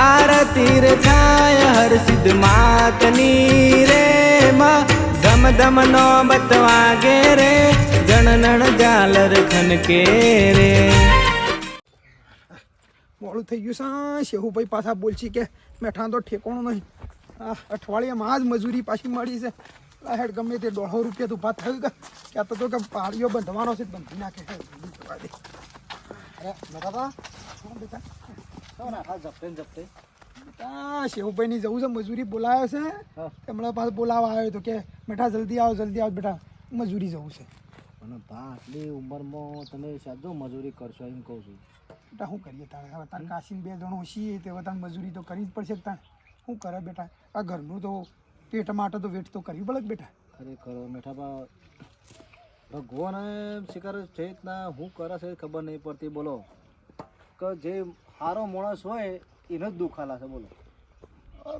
આરતી રે થાય હર સિદ્ધ માતની રે માં. ધમ ધમ નો બતવાગે રે, જણનણ ઝાલર ખનકે રે. મોડું થઈ ગયું છે શેહુભાઈ પાછા બોલશી કે મેઠાં તો ઠેકોણું નહીં. આ અઠવાડિયામાં જ મજૂરી પાછી મળી છે. હેડ ગમે તે દોઢો રૂપિયા તો ભાત થયું કે. ક્યાં તો કે પાળીઓ બંધવાનો છે બંધી નાખે. અરે હા બેટા? બેટા શેહુભાઈની જવું છે મજૂરી બોલાયો છે. હમણાં પાછો બોલાવા આવ્યો તો કે બેઠા જલ્દી આવો જલ્દી આવો બેટા મજૂરી જવું છે. અને બા આટલી ઉંમરમાં તમે સાજો મજૂરી કરશો એમ કહું છું. બેટા શું કરીએ તારે હવે તાર કાશીને બે જણો છીએ તે હવે તારે મજૂરી તો કરવી જ પડશે તાર શું કરે બેટા? આ ઘરનું તો પેટ માટે તો વેટ તો કરવી પડે બેટા. ખરેખર મેઠાબા ભગવાન શિકાર છે રીતના હું કરે છે ખબર નહીં પડતી બોલો. કે જે સારો માણસ હોય એને જ દુખાલા છે બોલો.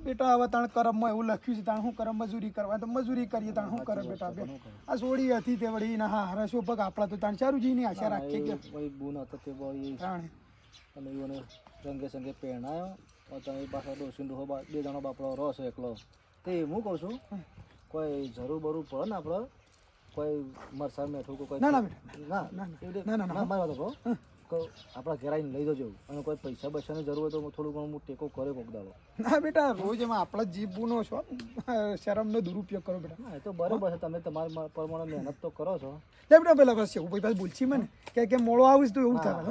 બેટા હવે તાણ કરમમાં એવું લખ્યું છે તાણ શું કરે મજૂરી કરવા તો મજૂરી કરીએ તાણ શું કરે બેટા બે. આ સોડી હતી તે વળી ના હા હરસો પગ આપણા તો તાણ ચારું જઈને આશા રાખીએ કે. બુન હતો તે તાણે અને એને રંગે સંગે પહેણાયો તમે પાછા ડોસી ડોહો બે જણો બાપડો રસ એકલો. તે હું કહું છું કોઈ જરૂર બરૂર પડે ને આપણે કોઈ મરસા મેઠું કોઈ ના, ના બેટા, ના ના, ના. રીતે- ના, ના, ના. ના, સાંભળો. આપણા ઘેરાઈને લઈ જજો. અને કોઈ પૈસા બૈસાની જરૂર હોય તો થોડું ઘણું હું ટેકો કરે કોક દાડો. ના બેટા રોજ એમાં આપણા જીભનો છો. શરમનો દુરુપયોગ કરો બેટા. એ તો બરાબર છે. તમે તમારા પ્રમાણે મહેનત તો કરો છો. લે બેટા પેલા બસ એવું ભાઈ પાસે બોલશી મને. કે કે મોડો આવીશ તો એવું થાય?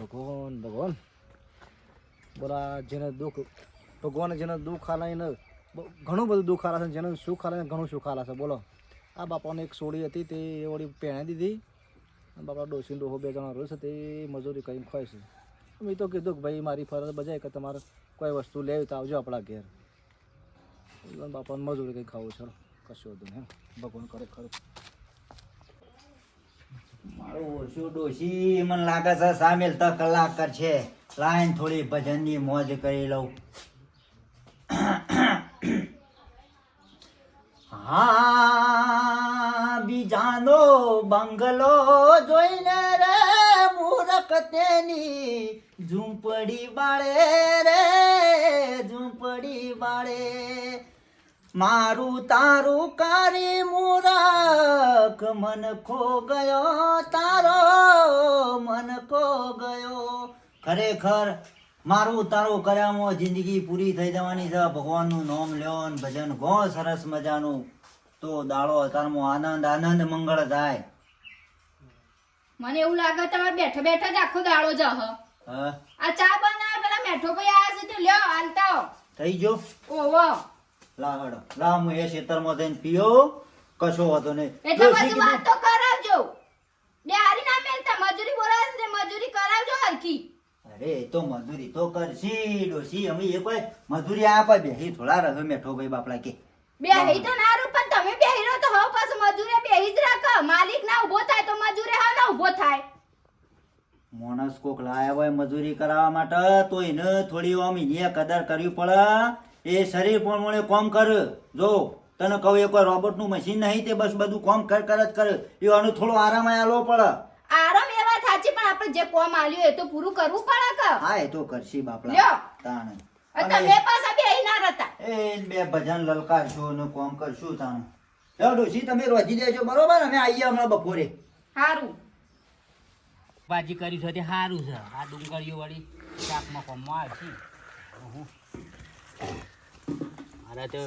ભગવાન ભગવાન. બોલા જેને દુઃખ ભગવાને જેને દુઃખ આલાઈને ઘણું બધું દુઃખ આલા છે જેને સુખ આલાય ને ઘણું સુખ આલા છે બોલો. આ બાપાને એક સોડી હતી, તે વળી પહેણે દીધી. બાપા ડોસી ડોહો બે જણા છે તે મજૂરી કરીને ખવાય છે. મેં તો કીધું કે ભાઈ, મારી ફરજ બજાય કે તમારે કોઈ વસ્તુ લેવી તો આવજો આપણા ઘેર. બાપાને મજૂરી કંઈ ખાવું છે કશું હતું હે. ભગવાન કરે ખરું. મારો ઓછું ડોશી, મને લાગે છે સામેલ તો કલાક છે લાઈન થોડી ભજનની મોજ કરી લઉં. હા, બીજાનો બંગલો જોઈને રે મૂરખ તેની ઝૂંપડી બાળે રે, ઝૂંપડી બાળે. મારું તારું કારી મૂરખ, મન ખો ગયો તારો, મન ખો ગયો. ખરેખર મારું તારું કર્યામાં જિંદગી પૂરી થઈ જવાની છે. ભગવાનનું નામ લ્યો ને ભજન ગો સરસ મજાનું. તો દાડો તારમાં આનંદ આનંદ મંગળ થાય. મને એવું લાગે તમારે બેઠા બેઠા જ આખો દાડો જ હા? આ ચા બનાવે પેલા મેઠો ભાઈ આવ્યા છે તો લ્યો હાલતા થઈ ગયો? ઓહો. લા લામ લા હું એ ખેતરમાં જઈને પીઓ કશો હતો નહીં. એટલે પછી વાત તો કરાવજો. બે હારી ના મેલતા મજૂરી બોલાવે છે મજૂરી કરાવજો હરખી. અરે એ તો મજૂરી તો કરશી ડોશી અમે એ કોઈ મજૂરી આ કોઈ બેહી થોડા રહ્યો મેઠો ભાઈ બાપડા કે. બે હઈ તો ના રૂપ પણ તમે બેહી રહો તો હવે પાછો મજૂરી બેહી જ રાખ. માલિક ના ઊભો થાય તો મજૂરી હા ના ઊભો થાય. માણસ કોક લાયા હોય મજૂરી કરાવવા માટે તો એને થોડી આમ એને કદર કરવી પડે. એ શરીર પ્રમાણે કામ કર. જો તને કહું એક રોબોટનું મશીન નહીં તે બસ બધું કામ કર કર જ કરે. એ આનું થોડો આરામ આલવો પડે. એ વાત સાચી પણ આપણે જે કોમ આલ્યો એ તો પૂરું કરવું પડે કે? હા એ તો કરશી બાપલા લ્યો. તાણે. તમે પાછા બેહી ના રહેતા. એ બે ભજન લલકારશું ને કોમ કરશું તાણે. લ્યો ડોશી તમે રોજી દેજો બરોબર? અમે આવીએ હમણાં બપોરે. સારું ભાજી કરી છે તે સારું છે. આ ડુંગળીઓ વાળી શાકમાં કોમમાં આવશે. મારે તો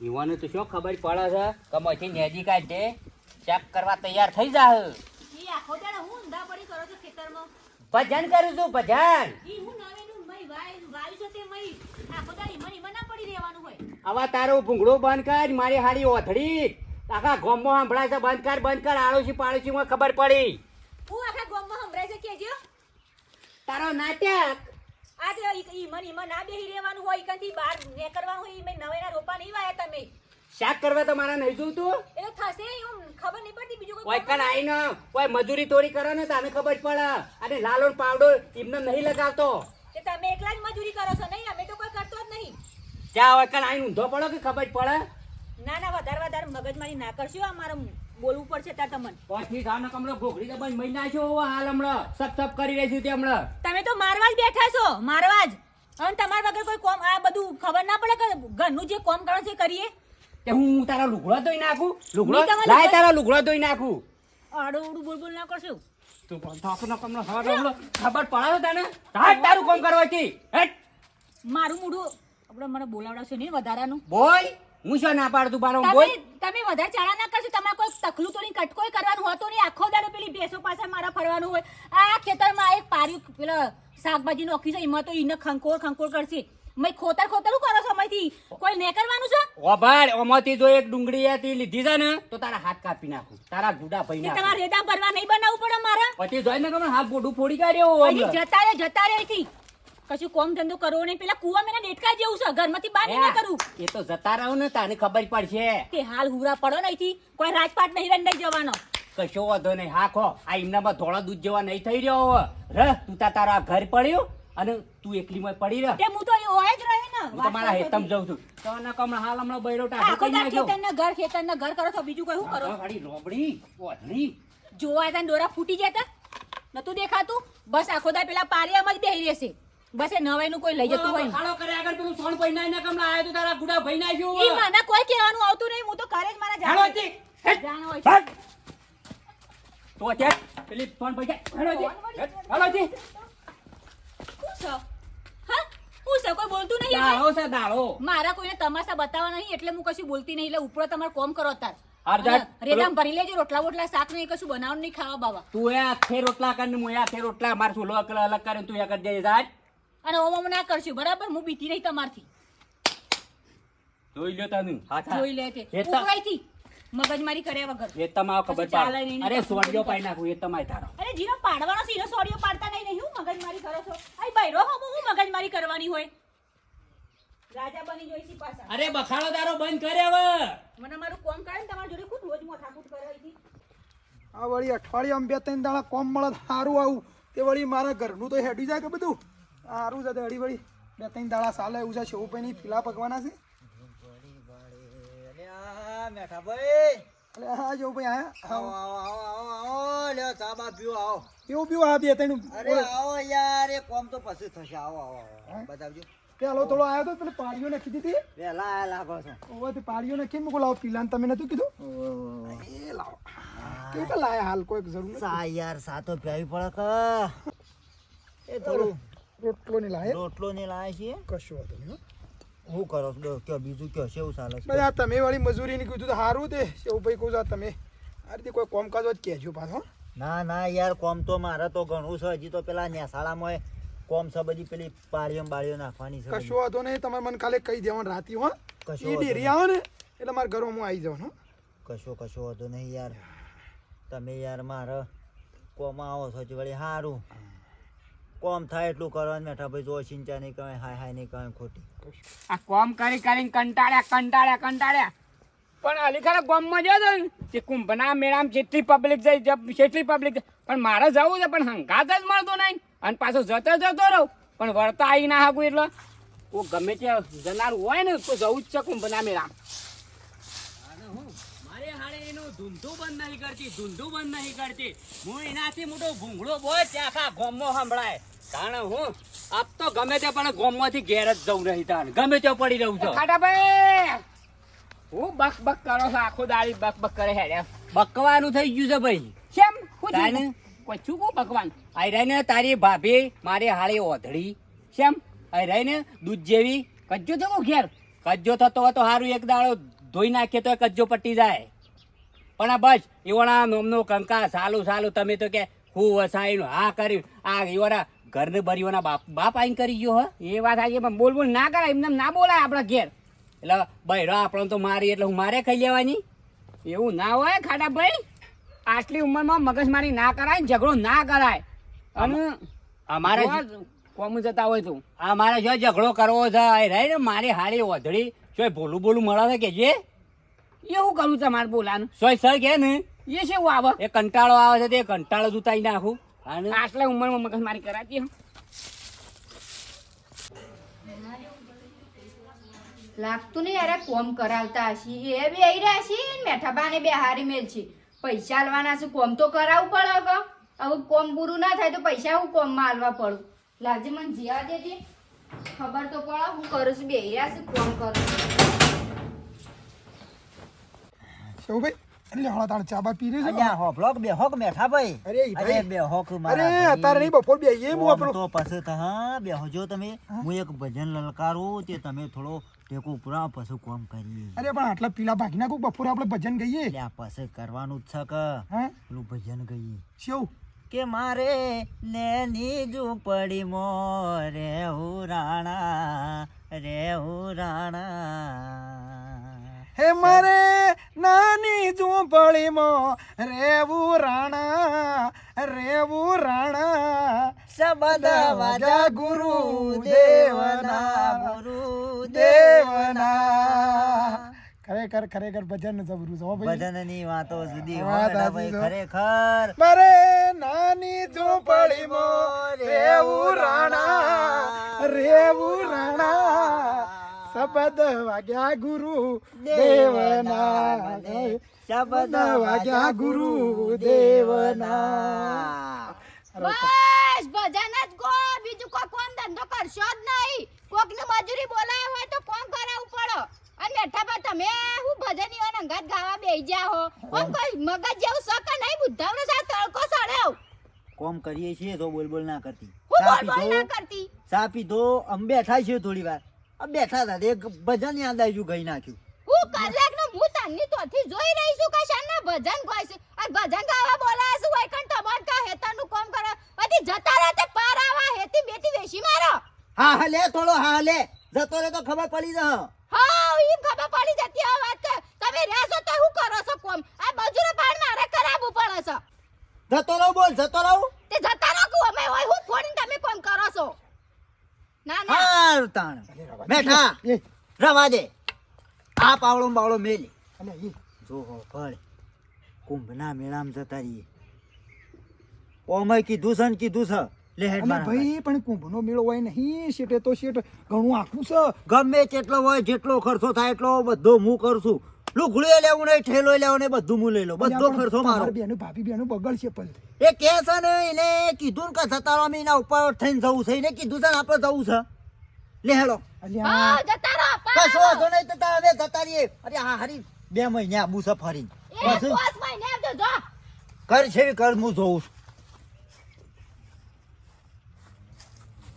યુવાને તો શું ખબર પડે છે? કે મથી નેજી કાઢે શાક કરવા તૈયાર થઈ જા આખો દાડો હું ભજન કરું છું ભજન. ઈમાં ના હોય. આવા તારું ભૂંગળો બંધ કર મારી હાડી ઓથડી આખા ગોમમાં સંભળાય છે બંધ કર બંધ કર આડોશી પાડોશીમાં ખબર પડી. હું આખા ગામમાં સંભળાય છે કેજો તારો નાટક. આજે તે ઈ ઈ મને ઈમાં ના બેહી રહેવાનું હોય કંથી બહાર નીકળવાનું હોય ઈ મેં નવેના રોપા નહીં વાયા તમે. શાક કરવા તો મારા નહીં જોતું? એ થશે ખબર નહીં પડતી બીજું કોઈ કોઈ કણ આઈને કોઈ મજૂરી તોડી કરે ને તને ખબર પડે. અને લાલો પાવડો એમને નહીં લગાવતો. તે તમે એકલા જ મજૂરી કરો છો નહીં? અમે તો કોઈ કરતો જ નહીં. ત્યાં હોય કણ આઈને ઊંધો પડો કે ખબર પડે? ના ના વધારે વધારે મગજમારી ના કરશો આ મારે બોલવું પડશે ત્યાં તમને. પછી થાવ ને કમળો ભોગડી તો બંધ મહી નાખ્યો હોવા હાલ હમણાં. સપ સપ કરી રહી છું તે હમણાં. તો મારવા જ બેઠા છો મારવા જ. અને તમારા વગર કોઈ કોમ આ બધું ખબર ના પડે કે ઘરનું જે કોમ કરો છે કરીએ? તે હું તારા લુગડા ધોઈ નાખું? લુગડો? લાય તારા લુગડા ધોઈ નાખું. આડું ઉડું બોલ બોલ ના કરશું? તું પણ થાકો ના કમનો હવા રમલો ખબર પડાવ તને? હાટ તારું કામ કરવાથી. હેટ! મારું મૂડું આપણે મને બોલાવડાવશો નહીં વધારાનું? બોલ! હું શું ના પાડતું બારો બોલ! તમે વધારે ચાળા ના કરશો? તમારે કોઈ તકલું તો નહીં કટકોઈ કરવાનું હોતો નહીં. આખો દાડો પેલી ભેંસો પાસે મારા ફરવાનું હોય. આ ખેતરમાં એક પાર્યું પેલા શાકભાજી નોખી છે એમાં તો એને ખંકોર ખંકોર કરશે. મેં ખોતર ખોતર કરો છો મયથી કોઈ ને કરવાનું છે? ઓભાડ ઓમાંથી જો એક ડુંગળી હતી લીધી છે ને તો તારા હાથ કાપી નાખું. તારા ગુડા ભાઈ નાખું. તમારે રેદા ભરવા નહીં બનાવવું પડે મારા? પછી જોઈને ખબર હાથ ગોડું ફોડી કાઢ્યો અહીં જતા રે જતા રે અહીંથી કશું કોમ ધંધો કરવો નહીં. પેલા કુવા મેં ડેટકા જેવું છે. ઘરમાંથી બહાર ના કરું એ તો જતા રહો ને તાને ખબર પડશે. કે હાલ હુરા પડો નહીં કોઈ રાજપાટ નહીં રંડાઈ જવાનો. કશો વાંધો નહીં. હા ખો આ એમનામાં ધોળા દૂધ જેવા નહીં થઈ રહ્યો હવે રહ તું તારા ઘર પડ્યો? અને તું એકલી માં પડી રહે. તે હું તો અહીં ઓય જ રહે ને. હું તમારા હેતમ જઉં છું. તો ના કમ હાલ હમણાં બૈરો આખો કરી ખેતરના ઘર ખેતરના ઘર કરો તો બીજું કોઈ શું કરો આ રોબડી લોબડી જોવા ને દોરા ફૂટી જતા નતું દેખાતું? બસ આખો દા પેલા પારિયામાં જ બેહી રહેશે. બસ એ નવાઈનું કોઈ લઈ જતું હોય ને. ખાડો કરે આગળ પેલું સોણ ભાઈ ના કમલા આયો તો તારા ગુડા ભાઈ નાખ્યું ઈ મને કોઈ કહેવાનું આવતું નહીં. હું તો ઘરે જ મારા જાણો હતી. જાણો હોય તો અત્યારે પેલી સોણ ભાઈ જાય. જી હતી. હેટ. મારા કોઈને તમાશા બતાવવા નહીં એટલે હું કશું બોલતી નહીં એટલે ઉપરો તમારે કોમ કરો તાર રેડામ ભરી લેજો રોટલા બોટલા શાક નહીં કશું બનાવવાનું નહીં ખાવા બાવા. તું એ આખે રોટલા કરીને હું આખે રોટલા માર સુલો અકલ અલગ કરીને તું એ કરી જાજ અને ઓમ ના કરશું બરાબર? હું બીતી નહીં તમારથી. જોઈ લ્યો તને. જોઈ લે છે એ તો- ઉકળાઈથી મગજમારી કર્યા વગર. એ તમારો ખબર પાડ. અરે સોડિયો પાઈ નાખું એ તમારે તારો અરે જીનો પાડવાનો છે એનો સોડિયો પાડતા નહીં નહીં હું મગજમારી કરો છો? આઈ બૈરો હો હું મગજમારી કરવાની હોય. રાજા બની જોઈશી પાછા. અરે બખાડો તારો બંધ કરે હવે. મને મારું કોમ કાઢે તમારા જોડે ખુદ રોજ મોથાકૂટ કરે અહીંથી. આ વળી અઠવાડિયામાં બે ત્રણ દાડા કોમ મળે સારું આવું. તે વળી મારા ઘરનું તો હેડી જાય કે બધું? સારું છે તે વળી વળી બે ત્રણ દાડા સાલે એવું છે શેવુભાઈની ફીલા પકવાના છે. મેઠા ભાઈ. એટલે હા જેવુભાઈ આયા આવો આવો આવો આવો લ્યો ચા બા પીવો આવો. કેવું પીવું આ બે ત્રણ. અરે આવો યાર એ કોમ તો પછી થશે. આવો આવો બતાવજો. પેલો થોડો આવ્યો તો પેલી પાડીઓ નાખી દીધી. વેલા આયા લાગો છો. ઓવે તે પાડીઓ નાખી મૂકો લાવો પીલા તમે નતું કીધું? એ લાવો. કેવું કે લાયા હાલ? કોઈ જરૂર સા યાર સા તો પીવી પડે ક? એ થોડું રોટલો ની લાય? રોટલો ને લાય છે કશું વાંધો નહીં હો. કરો? છો કયો બીજું કયો? કેવું ચાલે છે? ભાઈ આ તમે વાળી મજૂરી ની કીધું તો સારું તે. શેવુભાઈ કહું છું તમે. આ રીતે કોઈ કોમકાજ જ કહેજો પાછો ના ના યાર કોમ તો મારે તો ઘણું છે. હજી તો પેલા નેસાળામાં કોમ છે બધી પેલી પાળીઓ બાળીઓ નાખવાની છે કશું વાંધો નહીં તમારે મને ખાલી કહી દેવાનું રાતી હો. કશો ડેરી આવો ને એટલે મારા ઘરમાં હું આવી જવાનું કશો કશો વાંધો નહીં યાર. તમે યાર મારે કોમ આવો છો વળી સારું. કોમ થાય એટલું કરવાનું મેઠા ભાઈ જો ચિંતા નહીં કરે હાય હાય નહીં કરે ખોટી. આ કોમ કરી કરીને કંટાળ્યા કંટાળ્યા કંટાળ્યા. પણ અલીખરા ગામમાં જો ને તે કુંભના મેળામાં જેટલી પબ્લિક જાય જેટલી પબ્લિક પણ મારે જવું છે, પણ હંગાત જ મળતો નહીં. અને પાછો જતો જતો રહું. પણ વળતા આવી ના હાકું એટલે. ગમે ત્યાં જનાર હોય ને, તો જવું જ છે કુંભના મેળામાં. ધૂંધું બંધ નહીં કરતી ધૂંધું બંધ નહીં કરતી. હું એનાથી મોટો ભૂંગળો બોય ત્યાં આખા ગામમાં સંભળાય. કારણ હું આપ તો ગમે તે પણ ગોમમાંથી ઘેર જ જવું નહીં તાણ ગમે તે પડી રહું છું. ખાટાભાઈ હું બક બક કરો છો આખો દાડી બક બક કરે હેડે બકવાનું થઈ ગયું છે ભાઈ. કેમ તાને? કોઈ કો બકવાન? આઈ રહી ને તારી ભાભી મારી હાળી ઓધડી કેમ આઈ ને દૂધ જેવી. કજ્જો થયો ઘેર? કજ્જો થતો હોય તો સારું એક દાડો ધોઈ નાખીએ તો કજ્જો પટી જાય. પણ આ બસ એવોના નોમનો કંકા સાલું સાલું તમે તો કે હું વસાયું હા કર્યું. આ એવાના ઘરને બરીઓના બાપ બાપ આઈને કરી ગયો હો. એ વાત આજે પણ બોલ બોલ ના કરાય એમને ના બોલાય આપણા ઘેર. એટલે બૈરો આપણને તો મારી એટલે હું મારે ખાઈ લેવાની? એવું ના હોય ખાડા ભાઈ? આટલી ઉંમરમાં મગજમારી ના કરાય ઝઘડો ના કરાય. અને અમારે કોમ જતા હોય તું. અમારે જો ઝઘડો કરવો છે રે રહી ને મારી હારી ઓધડી જો ભોલું બોલું મળે કે જે? એવું કરું તમારે બોલાનું? સોય સર કે ને? એ છે આવે? એ કંટાળો આવે છે તે કંટાળો જુતાઈ નાખું. અને આટલા ઉંમરમાં મગજમારી કરાતી લાગતું નહીં અરે કોમ કરાવતા હશી. એ બે રહ્યા છે મેઠા બાને બે હારી મેલ છે. પૈસા આલવાના છે કોમ તો કરાવવું પડે કે હવે કોમ પૂરું ના થાય તો પૈસા હું કોમમાં આલવા પડું? લાજે મને જીવા દેજે. ખબર તો પડે હું કરું છું બે રહ્યા છું કોમ કરું છું. શેહુભાઈ એટલે હળા તાણ ચા બા પી રહ્યો છે. અલ્યા હોભળો કે બેહો કે મેઠા ભાઈ. અરે ઈ અરે બેહો કે મારા ભાઈ. અત્યારે નહીં બપોર બે એ હું ઓમ આપણો તો પછી તો હા જો તમે હું. એક ભજન લલકારું તે તમે થોડો ટેકો પૂરા પછી કોમ કરીએ. અરે પણ આટલા પીલા ભાગી નાખું બપોરે આપણે ભજન ગઈએ? એટલે આ પછી કરવાનું જ છે કે. પેલું ભજન ગઈએ. શેવ. કે મારે નેની ઝૂંપડી મો રે રાણા રે રાણા. હે મારે નાની ઝૂંપડીમાં રેવું રાણા રેવું રાણા. શબદ વાજા ગુરુ દેવના ગુરુ દેવના ખરેખર ખરેખર ભજન જબરું છે ભજનની વાતો સુધી ભાઈ. ખરેખર. મારે નાની ઝૂંપડીમાં રેવું રાણા રેવું રાણા. શબ્દ વાગ્યા ગુરુ દેવના શબ્દ વાગ્યા ગુરુ દેવના બસ ભજન જ ગો બીજું કોઈ કોમ ધંધો કરશો જ નહીં. કોકની મજૂરી બોલાય હોય તો કોમ કરાવવું પડો? અને બેઠા પર તમે હું ભજનીઓ અંગાત ગાવા બેહી જા હો. કોમ કોઈ મગજ જેવું શક નહીં બુદ્ધાવનો સા તળકો સડ્યો કોમ કરીએ છીએ તો બોલ બોલ ના કરતી? સાપી દો અમે બેઠા છીએ થોડી વાર બેઠા હતા એક ભજન યાદ આવ્યું ગઈ નાખ્યું. હું કલાકનો હું તન્ની તોથી જોઈ રહી છું કે શાના ભજન ગાય છે. આ ભજન ગાવા બોલાય છે હોય કણ તમાર કા હેતરનું કામ કરે? પછી જતા રહેતે પાર આવા હેતી બેટી વેશી મારો. હા હા લે થોડો હા લે. જતો રે તો ખબર પડી જ હા ઈમ ખબર પડી જતી આ વાત તમે રહેશો તો હું કરો છો કોમ? આ મજૂરો પાડ મારે કરાવવું પડે છે. જતો રહો બોલ જતો રહું. તે જતા રહો કે અમે હોય હું ફોન તમે કોમ કરો છો? ના ના હાર તાણ. બેઠા રવા દે. આ પાવડો ને મેલી. અને એ. જો હો ફળ. કુંભના મેળામાં જતા રહીએ. ઓમય કીધું છે ને કીધું છે. ભાઈ પણ કુંભનો મેળો હોય નહીં શેઠે તો શેઠ ઘણું આખું છે. ગમે તેટલો હોય જેટલો ખર્ચો થાય એટલો બધો હું કરશું લુગડું લેવું નહીં ઠેલો લેવો નહીં બધું હું લઈ લો બધો ખર્ચો મારો. બેનું ભાભી બેનું બગડશે પણ. એ કે છે ને એને કીધું કે જતા અમે એના ઉપર થઈને જવું છે. એને કીધું છે ને આપણે જવું છે. લે હેડો. અલ્યા. હા જતા રહો પાર કશો વાંધો નહીં તો હવે જતા રહીએ અરે હા હરી બે મહિને આબુ છે ફરી કર છે કર હું જોઉં છું.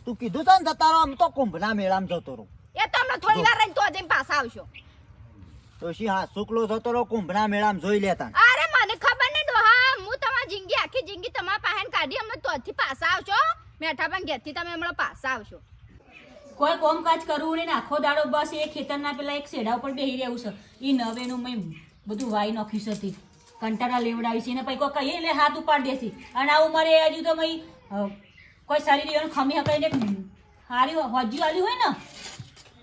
તું કીધું છે ને જતા રહો આમ તો કુંભના મેળામાં જતો રહું. એ તમને થોડી વાર રહીને તો જઈને પાછા આવશો. તો શી હા શુક્લો જતો રહો કુંભના મેળામાં જોઈ લેતા અરે મને ખબર નહીં ડોહા હું તમારી જિંદગી આખી જિંદગી તમારા પાસે કાઢી અમે તોથી પાછા આવશો. મેઠા પણ ઘેરથી તમે હમણાં પાછા આવશો. કોઈ કોમકાજ કરવું નહીં ને આખો દાડો બસ એ ખેતરના પેલા એક શેડા ઉપર બેહી રહેવું છે. એ નવેનું મેં બધું વાઈ નાખી હતી કંટાળા લેવડાવી છે ને પછી કોઈ કહીએ એટલે હાથ ઉપાડી દેશે. અને આવું મારે હજુ તો મય કોઈ સારી રીતે ખમી હકાઈને હારી હજી આવ્યું હોય ને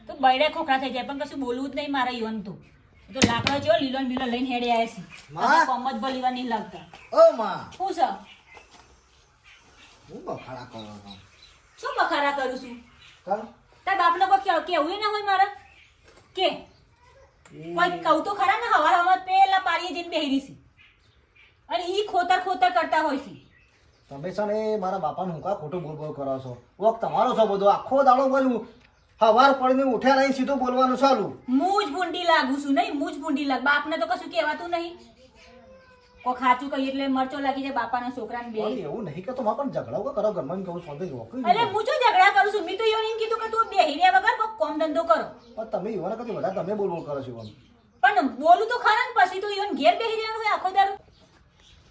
તો બૈડે ખોખરા થઈ જાય. પણ કશું બોલવું જ નહીં મારા યુવાન તો. તો લાકડો જો લીલો બીલો લઈને હેડે આવે છે. માં? કોમ જ બલીવા નહીં લાગતા. ઓ માં. શું છે? હું બખાડા કરો શું બખારા કરું છું? કર તાર બાપનો કોઈ કે- કેવું ના હોય મારે? કે? કોઈ કહું તો ખરા ને હવાર હવાર પેલા પારીએ જઈને બેહી છે. અને ઈ ખોતર ખોતર કરતા હોય છે. તમે છે ને મારા બાપાને હું કા ખોટું બોલ બોલ કરો છો? વખત તમારો છો બધો. આખો દાડો બોલવું સવાર પડીને ઉઠ્યા નહીં સીધું બોલવાનું ચાલુ. હું જ ભૂંડી લાગુ છું નહીં હું જ ભૂંડી લાગ. બાપને તો કશું કહેવાતું નહીં. કો ખાચું કહી એટલે મરચો લાગી જાય બાપાના છોકરાને બે. એવું નહીં કે તો માં પણ ઝઘડાઓ કરો ઘરમાં કહું સોંદે રોકી અરે હું જો ઝઘડા કરું છું. મી તો એવું કીધું કે તું બેહી રહ્યા વગર કોઈ કોમ ધંધો કરો. પણ તમે યુવાના કદી બધા તમે બોલ બોલ કરો છો એમ. પણ બોલું તો ખરા ને પછી તો ઈવન ઘેર બેહી રહેવાનું હોય આખો દારૂ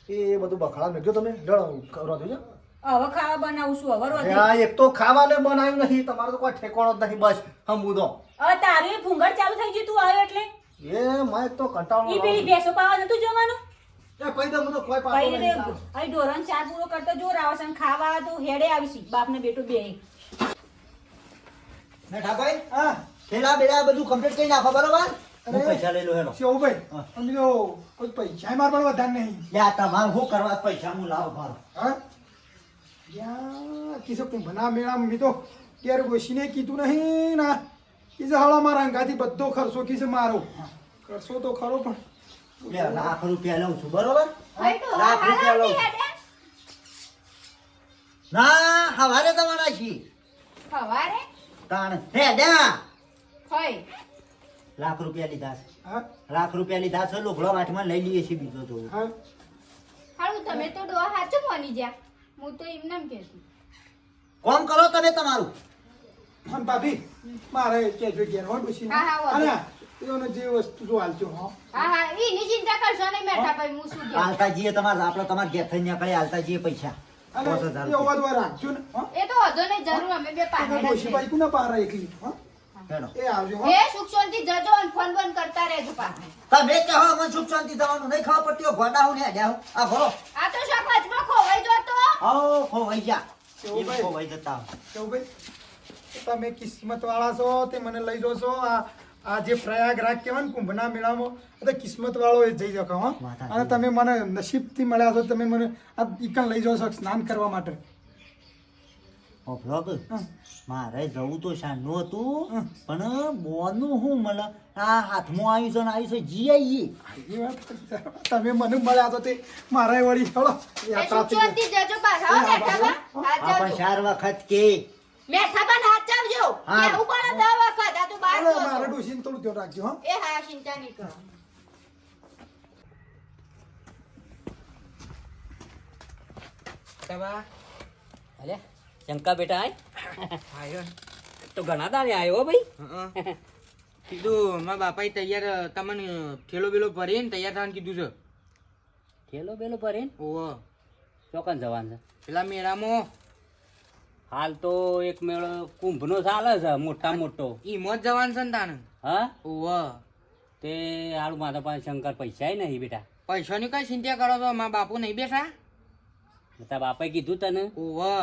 એ બધું બખાડા મેં તમે? ડળ કરો છો? હવે ખાવા બનાવું છું હવે રોજ હા એક તો ખાવાને બનાવ્યું નહીં તમારો તો કોઈ ઠેકાણો જ નહીં બસ હમ મુદો હવે તારી ફુંગર ચાલુ થઈ ગઈ તું આવ્યો એટલે? એ માં તો કંટાળો ઈ પેલી ભેંસો પાવા નતું જવાનું? એ દઉં તો કોઈ પાવા નહીં આઈ ઢોરણ ચાર પૂરો કરતો જોર આવે છે અને ખાવા તો હેડે આવીશી. બાપ ને બેટો બે. મેઠા ભાઈ હા પેલા બેલા બધું કમ્પ્લીટ કરી નાખો બરોબર? હું પૈસા લઈ લો હા. કોઈ પૈસા માર પણ વધારે નહીં. લે તમારે શું કરવા પૈસા હું લાવો મારો હા? યા તું કુંભના મેળામાં મેં તો ત્યારે ગોશીને કીધું નહીં ના. કીધે હળા મારા અંગાથી બધો ખર્ચો કીધે મારો. ખર્ચો તો ખરો પણ. લાખ રૂપિયા લઉં છું બરોબર? લાખ રૂપિયા લઉં ના હવારે તમારા છી હવારે? તાણ હે ડ્યા હોય લાખ રૂપિયા લીધા છે. હા? લાખ રૂપિયા લીધા છે લોકડો વાટમાં લઈ લઈએ છીએ બીજો તો હા? હારું તમે તો ડોહા હાચું માની જા હું તો એમ નામ કોમ કરો તમે તમારું? હમ ભાભી મારે કેજો ઘેર હો ડોશી હા, હા. અને એઓને જે વસ્તુ જો હાલજો હો. હા હા એની ચિંતા કરશો ને મેઠા ભાઈ હું શું કે હાલતા જીએ તમાર આપણે તમારે ઘેર થઈને નીકળે જીએ પૈસા. એ ને તો વધો નહીં જરૂર અમે બે પાછળ ભાઈ કુના પાર એકલી હો? હેડો. એ આવજો હો. એ સુખ શાંતિ જજો અને ફોન બંધ કરતા રહેજો પાછા. તમે કહો મને સુખ શાંતિ થવાનું નહીં ખબર પડતી ગોડા હું ને હેડ્યા હું. આ ભરો આ તો શાક વચમાં ખોવાઈ જતો. આવો ખોવાઈ જા ભાઈ? ખોવાઈ જતા. કેવું તમે કિસ્મત વાળા છો તે મને લઈ જશો. આ આ જે પ્રયાગરાજ કહેવાય ને કુંભના મેળામાં તો કિસ્મત વાળો એ જઈ શકો હો. અને તમે મને નસીબથી મળ્યા છો તમે મને આ ઈકણ લઈ જશો સ્નાન કરવા માટે. ભરો મારે જવું તો શાનનું હતું પણ બોનું હું મને આ હાથમાં આવ્યું છે ને આવ્યું છે જી આવીએ તમે મને મળ્યા તો તે મારા વળી આ પણ ચાર વખત કે. મેઠા બા નાચાવજો હા. કેવું પડે દસ વખત આ તો બાર. મારા ડોશીને થોડું ધ્યાન રાખજો હા. એ હા ચિંતા નહીં કરો. અલે શંકા બેટા આય. આયો. તો ઘણા દાડે આવ્યો હો ભાઈ. કીધું મારા બાપાએ તૈયાર તમને ઠેલો બેલો ભરીને તૈયાર થવાનું કીધું છે. થેલો બેલો ભરે ઓહો. ચોકન જવાનું છે. પેલા મેળામાં? હાલ તો એક મેળો કુંભનો ચાલે છે મોટા મોટો. ઈમો જ જવાનું છે ને તાણે? હા? ઓહો. તે હાલ મારા પાસે શંકર પૈસા નહીં બેટા. પૈસાની કઈ ચિંતા કરો છો? મારા બાપુ નહીં બેઠા? તારા બાપાએ કીધું તને? ઓહો.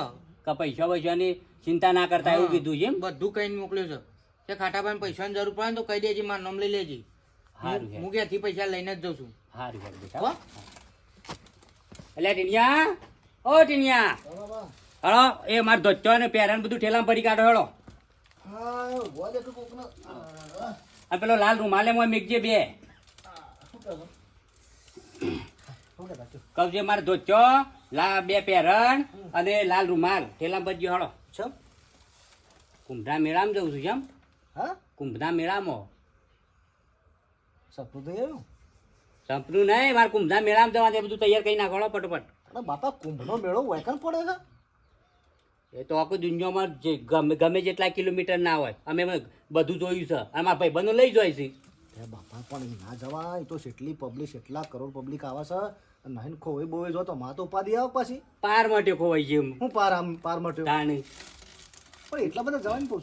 કે પૈસા પૈસાની ચિંતા ના કરતા એવું કીધું છે એમ? બધું કહીને મોકલ્યું છે. તે ખાટાભાઈ પૈસાની જરૂર પડે તો કહી દેજે મારું નામ લઈ લેજે. હારું હું ક્યાંથી પૈસા લઈને જ જઉં છું? હારું હારું બેટા. હો? એટલે ટીનિયા ઓ ટીનિયા. હળો એ માર ધોચો ને પહેરાને બધું ઠેલામાં ભરી કાઢો હળો. આ પેલો લાલ રૂમાલે મોય મેકજે બે. કવજે મારે ધોચો લા બે પેરણ અને લાલ રૂમાલ. ઠેલા બજ્યો હળો છો? કુંભના મેળામાં જવું છું જેમ. હા? કુંભના મેળામાં. સપનું તો એવું? સપનું નહીં મારે કુંભના મેળામાં જવા એ બધું તૈયાર કરી નાખો પટપટ અરે બાપા કુંભનો મેળો વેકન પડે છે. એ તો આખું દુનિયામાં જે ગમે ગમે જેટલા કિલોમીટર ના હોય. અમે બધું જોયું છે. અને મારા ભાઈબંધો લઈ જાય છે. બાપા પણ ના જવાય. તો કેટલી પબ્લિક એટલા કરોડ પબ્લિક આવે છે. અને નાહીને ખોવાઈ બોવાઈ જો તો માં તો ઉપાધિ આવ પાછી. પાર માટે ખોવાઈ જેમ હું પાર આમ પાર માટે તાણી. પણ એટલા બધા જવાન કહું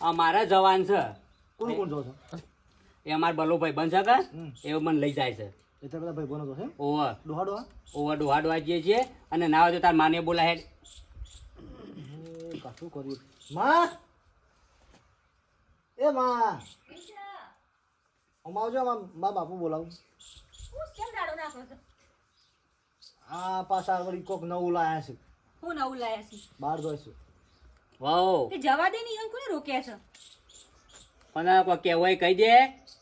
આ મારા જવાન છે. કોણ કોણ જો છો? એ અમાર બલો ભાઈ બંધ છે. એ મને લઈ જાય છે. એટલા બધા ભાઈ બનો તો છે ઓવર ડોહા ડોહા ઓવર ડોહા ડોહા જઈએ છીએ. અને ના હોય તો તાર માને બોલા હેડ. એ કાઠું કર્યું. માં! એ માં! અમાવજો માં મા બાપુ બોલાવું. આ પાછા વળી કોક નવું લાયા છે. હું નવું લાયા છે. બહાર જોઈશું વાવ. તે જવા દે નહીં કોને રોક્યા છે? પણ કોઈ કહેવાય કહી દે.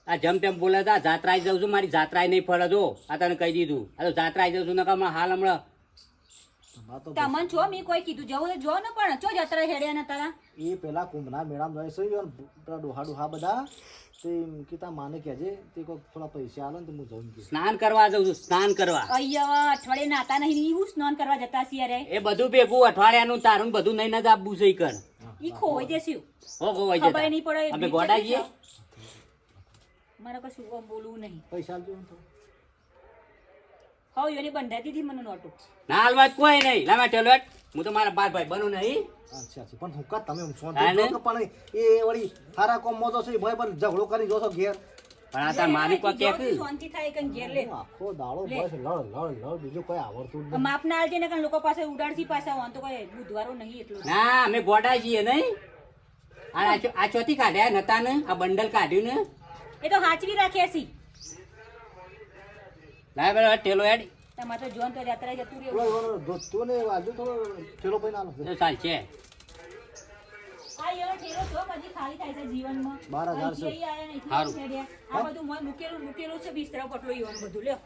આ જેમ તેમ બોલે છે જાત્રાએ જાઉં છું મારી જાત્રાએ નહીં ફરે જો. આ તને કહી દીધું. આ તો જાત્રાએ જાઉં છું નકર હાલ હમણાં. તમને છો મેં કોઈ કીધું. જવું તો જો ને પણ. ચો જતરા હેડ્યા ને તારા. એ પેલા કુંભના મેળામાં જાય છે ડોહા ડોહા બધા. તે કે તા માને કહેજે તે કોઈક થોડા પૈસા આલે ને તો હું જઉં કે. સ્નાન કરવા જાઉં છું સ્નાન કરવા. અહીંયા અઠવાડિયે નાતા નહીં હું સ્નાન કરવા જતા છીએ રે? એ બધું ભેગું અઠવાડિયાનું તારું બધું નહીં જ આપવું છે કર ઈ ખોવાઈ જશે. હો ગોવાઈ ખબર નહીં પડે અમે ગોડા જઈએ મારે કશું બોલવું નહીં. પૈસા આલજો ને તો. હવે યોની બંધાઈ દીધી મને નોટું. ના હાલવા કોઈ નહીં. લાવા ટેલોટ. હું તો મારા બાર ભાઈ બનું નહીં. અચ્છા અચ્છા. પણ હું કા તમે હા પણ એ વળી હારા કોમ મોજો છે ભાઈ પણ ઝઘડો કરી જોશો ઘેર. પણ આ તાર મારી કોઈ કે શાંતિ થાય કે ઘેર લે. આખો દાડો બસ લડ લડ લડ બીજું કોઈ આવડતું નથી માપ ના આલજે ને કે લોકો પાસે ઉડાડથી પાછા તો કોઈ બુધવારો નહીં એટલો. ના અમે ગોડા જઈએ નહીં. આ આ ચોથી કાઢ્યા નતા ને આ બંડલ કાઢ્યું ને. એ તો હાચવી રાખ્યા છી. લાય બરાબર ટેલો હેડ. તમારે તો જોન તો યાત્રા જતું રહ્યું. એવાનો ને વાજુ થોડો ઠેલો પૈ ના તો ચાલ છે. આ એવો ઠેલો જો કદી ખાલી થાય છે જીવનમાં. બાર છે. અહીંથી અહીં આયા ને હારું. અહીંથી અહીંથી આ બધું મોય મૂકેલું મૂકેલું છે બિસ્તરા પટલો ઈવન બધું. લ્યો.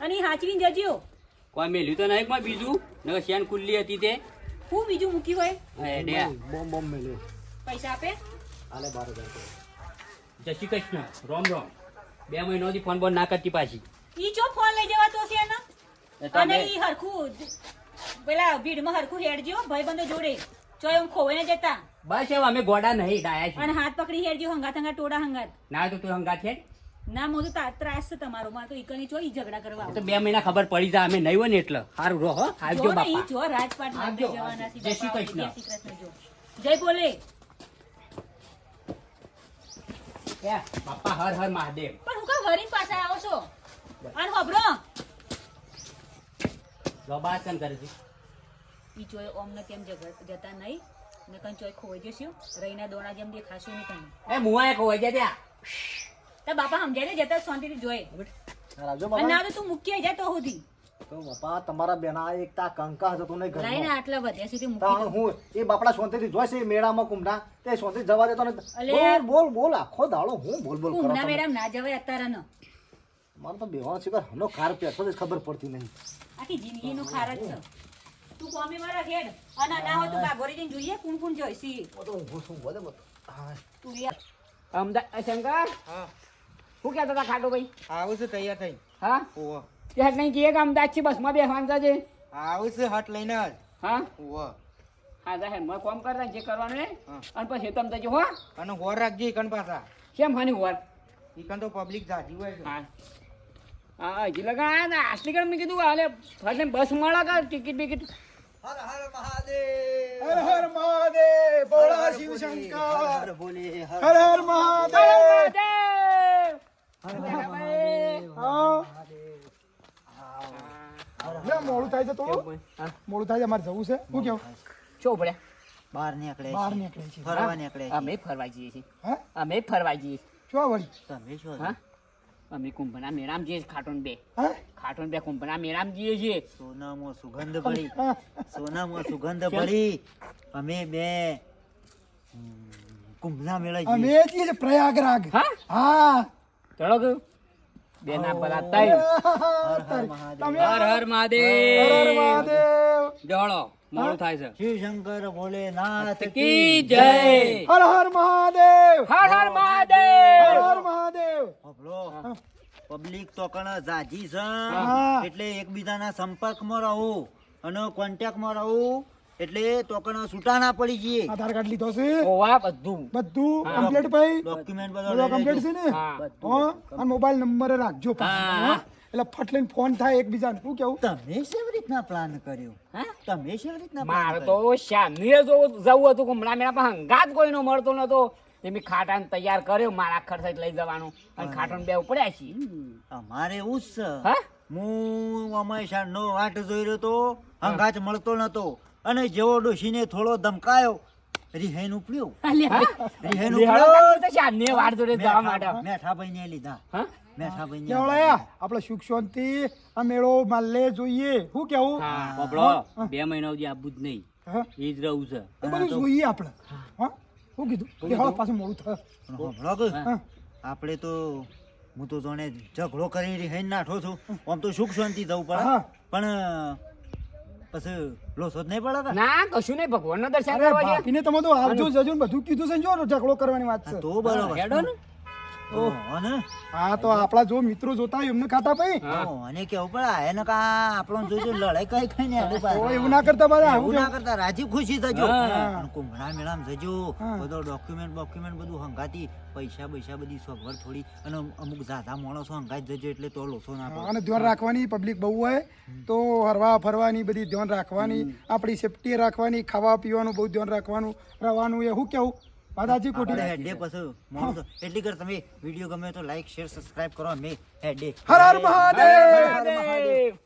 અને હાચવીને જજો. કોઈ મેલ્યું તો નહીં કોઈ બીજું? નકર શેન ખુલ્લી હતી તે? હું બીજું મૂકી હોય? મેલ્યો. પૈસા આપે? બાર હજાર જય શ્રી કૃષ્ણ. રોમ રોમ. બે મહિનોથી ફોન બોન ના કરતી પાછી. ઈ ચો ફોન લઈ જવા તો છે એનો અને ઈ હરખું પેલા ભીડમાં હરખું હેડજો ભાઈબંધો જોડે. ચો એમ ખોવાઈને જતા. બસ હવે અમે ગોડા નહીં ડાયા અને હાથ પકડી હેડજો હંગાત હંગાત ટોડા હંગાત. ના તો તું હંગા છે? ના મો તો ત્રાસ છે તમારો. માં તો ઈકની ચો ઈ ઝઘડા કરવા તો બે મહિના ખબર પડી જાય અમે નહીં હોય ને એટલે. સારું રહો આવજો જો બાપા. જો રાજપાટ આવજો, જવાના છે જય શ્રી કૃષ્ણ. જય જો. બોલે. બાપા હર હર મહાદેવ. પણ હું કા હરીને પાછા આવો છો? અને હોભરો. ગબાત કેમ કરે છે ઈ ચોય ઓમને કેમ જતા નહીં? ને કન ચોય ખોઈ જશું રહીના દોણા જેમ દેખાશું નહીં તમે એ મુઆ કહો છે ત્યાં. તો બાપા સમજાય ને જતા શાંતિથી જોઈ. રાજો બાપા. ના તો તું મૂકી જાય તો સુધી. તો બાપા તમારા બેના એક તા કંકા હતો નહીં લઈને ઘરમાં આટલા વધ્યા સુધી મૂકી હું એ બાપડા શાંતિથી જોઈશે મેળામાં કુંભના? તે શાંતિ જવા દેતો ને. બોલ બોલ આખો દાડો હું બોલ બોલ મેળા મેળામાં ના જવાય અત્યારે ન. મારે તો બેવાનો છે કે હનો કાર પેટો જ ખબર પડતી નહીં. આખી જિંદગીનું ખાર જ છે. તું કોમે મારા ઘેર અને ના હોય તો બાગોરી જઈને જોઈએ કોણ કોણ જોઈશી ઓ તો ઊભો છું બોલે બોલ. હા. તું યાર. અમદાવાદ શંકર? હા. હું કહેતા હતા ખાટો ભાઈ? આવું છે તૈયાર થઈ. હા? ઓવો ત્યાં નહીં કહીએ કે અમદાવાદથી બસમાં બેસવાનું છે આવું છે હટ લઈને જ. હા? ઓ હા તો હેડ કોમ કરતા જે કરવાનું હે. અને પછી તમે જજો હો. અને હોર રાખજે કણ પાછા. કેમ હાની હોર? ઈ કણ તો પબ્લિક જાજી હોય હા. હા હજી લગા આટલી કણ મેં કીધું હાલે ફરને બસ મળે કે ટિકિટ બિકિટ હર હર મહાદેવ હર હર મહાદેવ બોલા શિવ શંકર બોલે હર હર મહાદેવ હા મોડું થાય છે તો મોડું થાય છે અમારે જવું છે શું કેવું છો પડ્યા બહાર નીકળે બહાર છે. નીકળે છે ફરવા નીકળે છે. અમે ફરવા જઈએ છીએ હા અમે ફરવા જઈએ છીએ શું વળી તમે છો હા અમે કુંભના મેરામ જઈએ ખાટોન બે. ખાટોન બે કુંભના મેરામ જઈએ છીએ. સોનામાં સુગંધ ભરી. સોનામાં સુગંધ ભરી. અમે બે કુંભના મેળા અમે જઈએ પ્રયાગરાજ હા? હા. ચલો કે બે ના પલા તમે હર હર હર હર મહાદેવ મહાદેવ. જળો મોડું થાય છે. શિવ શંકર ભોલેનાથ કી જય? હર હર મહાદેવ! હર હર મહાદેવ! હર હર મહાદેવ! હોભળો. પબ્લિક તો કણ જાજી છે. એટલે એકબીજાના સંપર્કમાં રહું અને કોન્ટેક્ટમાં રહો એટલે તો કણ છૂટા ના પડી જઈએ. આધાર કાર્ડ લીધો છે? ઓવા બધું. બધું કમ્પ્લીટ ભાઈ? ડોક્યુમેન્ટ બધો કમ્પ્લીટ છે ને? હા. હા? અને મોબાઈલ નંબર રાખજો હા. એટલે ફટ લઈને ફોન થાય એકબીજાને. શું કેવું? તમે કેવી રીતના પ્લાન કર્યો? હા? તમે કેવી રીતના મારે તો શામીએ જો જવું હતું કુંભળા મેળા પણ હંગાત કોઈનો મળતો નતો. તે મેં ખાટાને તૈયાર કર્યો મારા ખર્ચ લઈ જવાનું. અને ખાટાને બે ઉપડ્યા છીએ. અમારે એવું જ હા હું હંમેશા નો વાટ જોઈ રહ્યો તો હંગાત મળતો નતો. અને જેવો ડોશીને થોડો ધમકાયો. રિહેન ઉપડ્યો. રિહાઈન ઉપડ્યો. શામીએ વાર જોડે જવા માટે મેઠાભાઈ ને લીધા. હા? મેઠાભાઈ ને કેવળાયા આપણે સુખ શાંતિ આ મેળો માલે જોઈએ. શું કેવું? બે મહિના સુધી આબુ જ નહીં. એ જ રહું છે. એ બધું જોઈએ આપણે. શું કીધું? પાછું મોડું થાય પણ હોભળો કે, હા. આપણે તો હું તો જાણે ઝઘડો કરી રિહાઈન નાઠો છું. આમ તો સુખ શાંતિ જવું પડે. પણ પછી લોસો જ નહીં પડે? ના કશું નહીં. ભગવાનનું દર્શન કરવા તમે તો આવજો જજો બધું કીધું છે જો ઝઘડો કરવાની વાત છે. તો બરોબર. હા તો આપણા જો મિત્રો જોતા એમને ખાતા ભાઈ અને કેવું પડે એને કા આપણો જોઈજો લડાઈ કઈ કઈ ને આડે પાડે. ઓ એવું ના કરતા બધા એવું ના કરતા રાજી ખુશી થજો હા. મેળામાં જજો બધો ડોક્યુમેન્ટ ડોક્યુમેન્ટ બધું હંગાતી પૈસા પૈસા બધી સગવડ થોડી અને અમુક જાદા માણસો હંગાઈ જજો એટલે તો લોસો ના અને ધ્યાન રાખવાની પબ્લિક બહુ હોય તો હરવા ફરવાની બધી ધ્યાન રાખવાની આપણી સેફટી રાખવાની ખાવા પીવાનું બહુ ધ્યાન રાખવાનું રહેવાનું એ હું કેવું? દાદાજી કોટી હેડે પછી. માણસો એટલી કર તમે વિડિયો ગમે તો લાઈક શેર સબસ્ક્રાઇબ કરો. મે હેડે. હર હર મહાદેવ!